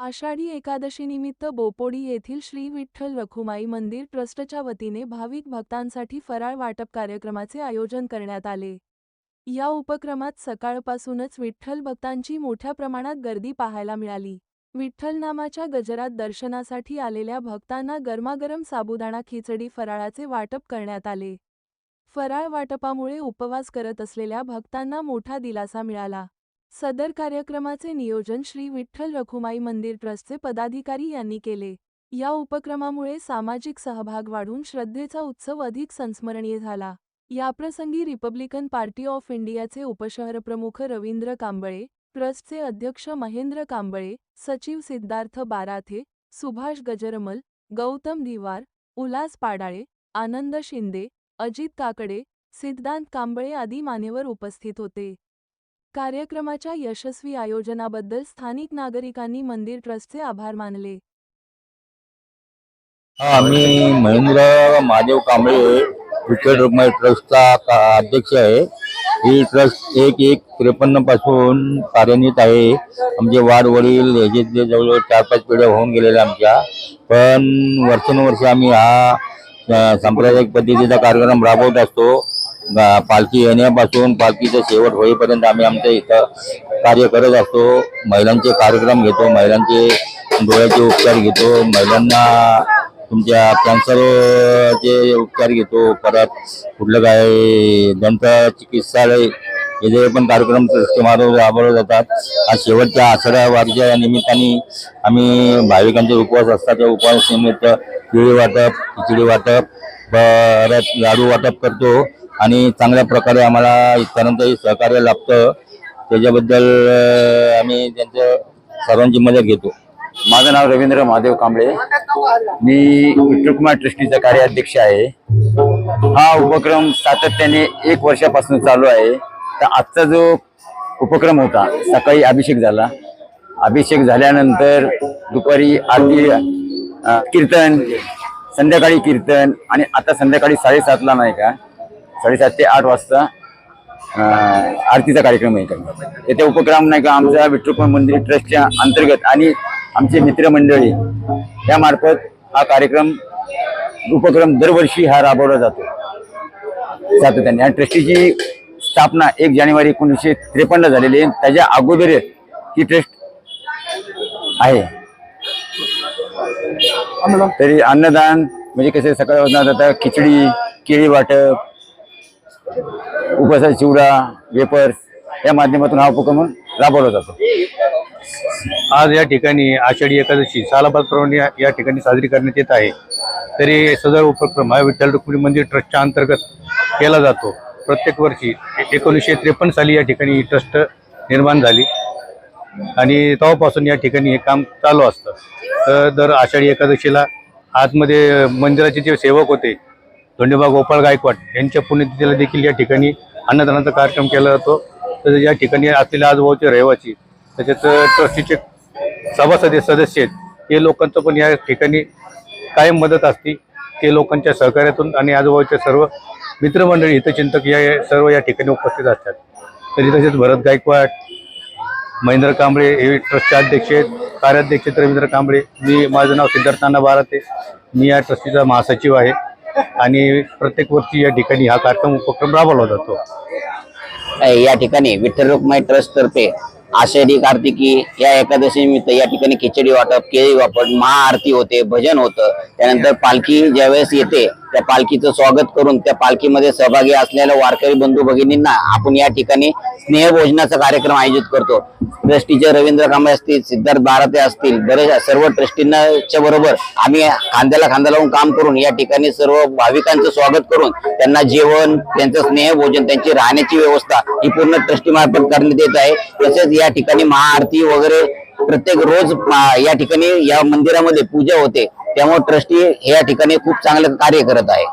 आषाढी एकादशीनिमित्त बोपोडी येथील श्री विठ्ठल रखुमाई मंदिर ट्रस्टच्या वतीने भाविक भक्तांसाठी फराळ वाटप कार्यक्रमाचे आयोजन करण्यात आले. या उपक्रमात सकाळपासूनच विठ्ठल भक्तांची मोठ्या प्रमाणात गर्दी पाहायला मिळाली. विठ्ठल नामाच्या गजरात दर्शनासाठी आलेल्या भक्तांना गरमागरम साबुदाणा खिचडी फराळाचे वाटप करण्यात आले. फराळ वाटपामुळे उपवास करत असलेल्या भक्तांना मोठा दिलासा मिळाला. सदर कार्यक्रमाचे नियोजन श्री विठ्ठल रखुमाई मंदिर ट्रस्टचे पदाधिकारी यांनी केले. या उपक्रमामुळे सामाजिक सहभाग वाढून श्रद्धेचा उत्सव अधिक संस्मरणीय झाला. याप्रसंगी रिपब्लिकन पार्टी ऑफ इंडियाचे उपशहरप्रमुख रवींद्र कांबळे ट्रस्टचे अध्यक्ष महेंद्र कांबळे सचिव सिद्धार्थ बाराथे सुभाष गजरमल गौतम दिवार उल्हास पाडाळे आनंद शिंदे अजित काकडे सिद्धांत कांबळे आदी मान्यवर उपस्थित होते. कार्यक्रमाच्या यशस्वी आयोजनाबद्दल स्थानिक नागरिकांनी मंदिर ट्रस्टचे आभार मानले. हा मी महेंद्र महादेव कांबळे क्रिकेट रुक्माई ट्रस्टचा अध्यक्ष आहे. ही ट्रस्ट एक एक त्रेपन्नपासून कार्यान्वित आहे. आमचे वाडवडील ह्याचे जवळजवळ चार पाच पिढ्या होऊन गेलेल्या आमच्या. पण वर्षानुवर्ष आम्ही हा सांप्रदायिक पद्धतीचा कार्यक्रम राबवत असतो. पालखी येण्यापासून पालखीचं शेवट होईपर्यंत आम्ही आमच्या इथं कार्य करत असतो. महिलांचे कार्यक्रम घेतो महिलांचे डोळ्याचे उपचार घेतो महिलांना तुमच्या कॅन्सरचे उपचार घेतो परत कुठलं काय दंत चिकित्सालय हे जे पण कार्यक्रम मारून राबवले जातात आज शेवटच्या आषाढ्या वारीच्या या निमित्ताने आम्ही भाविकांचे उपवास असतात. त्या उपवास निमित्त केळी वाटप खिचडी वाटप परत लाडू वाटप करतो. आणि चांगल्या प्रकारे आम्हाला इतरांचंही सहकार्य लाभतं. त्याच्याबद्दल आम्ही त्यांचं सर्वांची मदत घेतो. माझं नाव रवींद्र महादेव कांबळे. मी विठ्ठलकुमार ट्रस्टीचा कार्याध्यक्ष आहे. हा उपक्रम सातत्याने एक वर्षापासून चालू आहे. तर आजचा जो उपक्रम होता सकाळी अभिषेक झाला. अभिषेक झाल्यानंतर दुपारी आरती कीर्तन संध्याकाळी कीर्तन आणि आता संध्याकाळी साडेसातला नाही का? साडेसात ते आठ वाजता आरतीचा कार्यक्रम आहे येथे उपक्रम नाही का आमच्या विठ्ठल मंदिर ट्रस्टच्या अंतर्गत आणि आमचे मित्रमंडळी यामार्फत हा कार्यक्रम उपक्रम दरवर्षी हा राबवला जातो. सातत्याने. आणि ट्रस्टीची स्थापना एक जानेवारी एकोणीसशे त्रेपन्न झालेली आहे. त्याच्या अगोदर ही ट्रस्ट आहे. तरी अन्नदान म्हणजे कसे सकाळ जाता खिचडी केळी वाटप उपसा चिवडा वेपर्स या माध्यमातून हा उपक्रम राबवला जातो. आज या ठिकाणी आषाढी एकादशी सालाबाद प्रमाणे या ठिकाणी साजरी करण्यात येत आहे. तरी सदर उपक्रम हा विठ्ठल रुक्मिणी मंदिर ट्रस्टच्या अंतर्गत केला जातो. प्रत्येक वर्षी एकोणीसशे त्रेपन्न साली या ठिकाणी ही ट्रस्ट निर्माण झाली. आणि तेव्हापासून या ठिकाणी हे काम चालू असतं. तर दर आषाढी एकादशीला आतमध्ये मंदिराचे जे सेवक होते धोंडेबा गोपाळ गायकवाड यांच्या पुण्यतिथीला देखील या ठिकाणी अन्नदानाचा कार्यक्रम केला जातो. तर या ठिकाणी असलेल्या आजोबाचे रहिवासी तसेच ट्रस्टीचे सभासद सदस्य आहेत हे लोकांचं पण या ठिकाणी कायम मदत असते. ते लोकांच्या सहकार्यातून आणि आजूबाजूच्या सर्व मित्रमंडळी हितचिंतक या या सर्व या ठिकाणी उपस्थित असतात. तरी तसेच भरत गायकवाड महेंद्र कांबळे हे ट्रस्टचे अध्यक्ष आहेत. कार्याध्यक्ष रवींद्र कांबळे. मी माझं नाव सिद्धार्थ नाना बाराते. मी या ट्रस्टीचा महासचिव आहे. आणि प्रत्येक वर्षी या ठिकाणी हा कार्यक्रम उपक्रम राबवला जातो. या ठिकाणी विठ्ठल रुक्माई ट्रस्ट तर्फे आषाढी कार्तिकी या एकादशी निमित्त या ठिकाणी खिचडी वाटप केळी वापर महाआरती होते भजन होतं. त्यानंतर पालखी ज्यावेळेस येते त्या पालखीचं स्वागत करून त्या पालखीमध्ये सहभागी असलेल्या वारकरी बंधू भगिनींना आपण या ठिकाणी स्नेहभोजनाचा कार्यक्रम आयोजित करतो. ट्रस्टीचे रवींद्र कांबळे असतील सिद्धार्थ बाराते असतील बरेच सर्व ट्रस्टींच्या बरोबर आम्ही खांद्याला खांदा लावून काम करून या ठिकाणी सर्व भाविकांचं स्वागत करून त्यांना जेवण त्यांचं स्नेहभोजन त्यांची राहण्याची व्यवस्था ही पूर्ण ट्रस्टी मार्फत करण्यात येत आहे. तसेच या ठिकाणी महाआरती वगैरे प्रत्येक रोज या ठिकाणी या मंदिरामध्ये पूजा होते. त्यामुळे ट्रस्टी या ठिकाणी खूप चांगलं कार्य करत आहे.